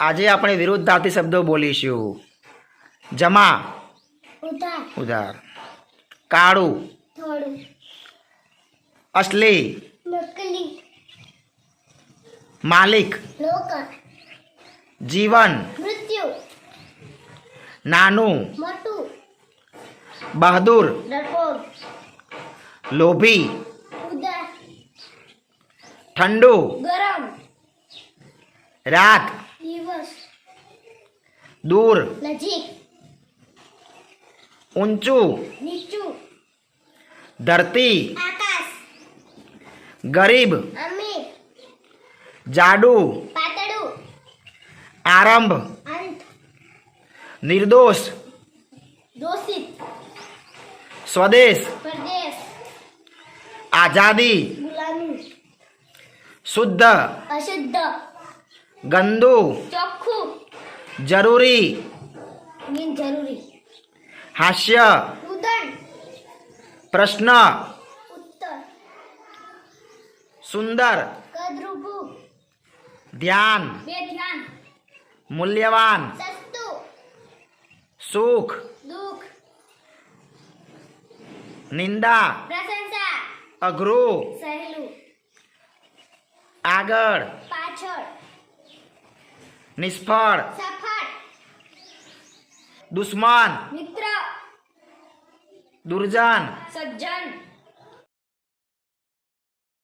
આજે આપણે વિરુદ્ધાર્થી શબ્દો બોલીશું. જમા. ઉધાર. કાળું. અસલી માલિક. જીવન. મૃત્યુ. નાનું. મોટું. બહાદુર. લોભી. ઠંડુ. ગરમ. રાત. દૂર. નજીક. ઊંચું. નીચું. ધરતી. આકાશ. ગરીબ. અમીર. જાડું. પાતળું. આરંભ. અંત નિર્દોષ. દોષિત. સ્વદેશ. પરદેશ. આઝાદી. ગુલામી. શુદ્ધ. અશુદ્ધ. ગંદુ. ચોખ્ખું. જરૂરી. હાસ્ય. પ્રશ્ન. ઉત્તર. સુંદર. કદરૂપું. ધ્યાન. મૂલ્યવાન. સસ્તું. સુખ. દુઃખ. નિંદા. પ્રશંસા. અઘરું. સહેલું. આગળ. પાછળ. નિષ્ફળ. સફળ. દુશ્મન. મિત્ર. દુર્જન. સજ્જન.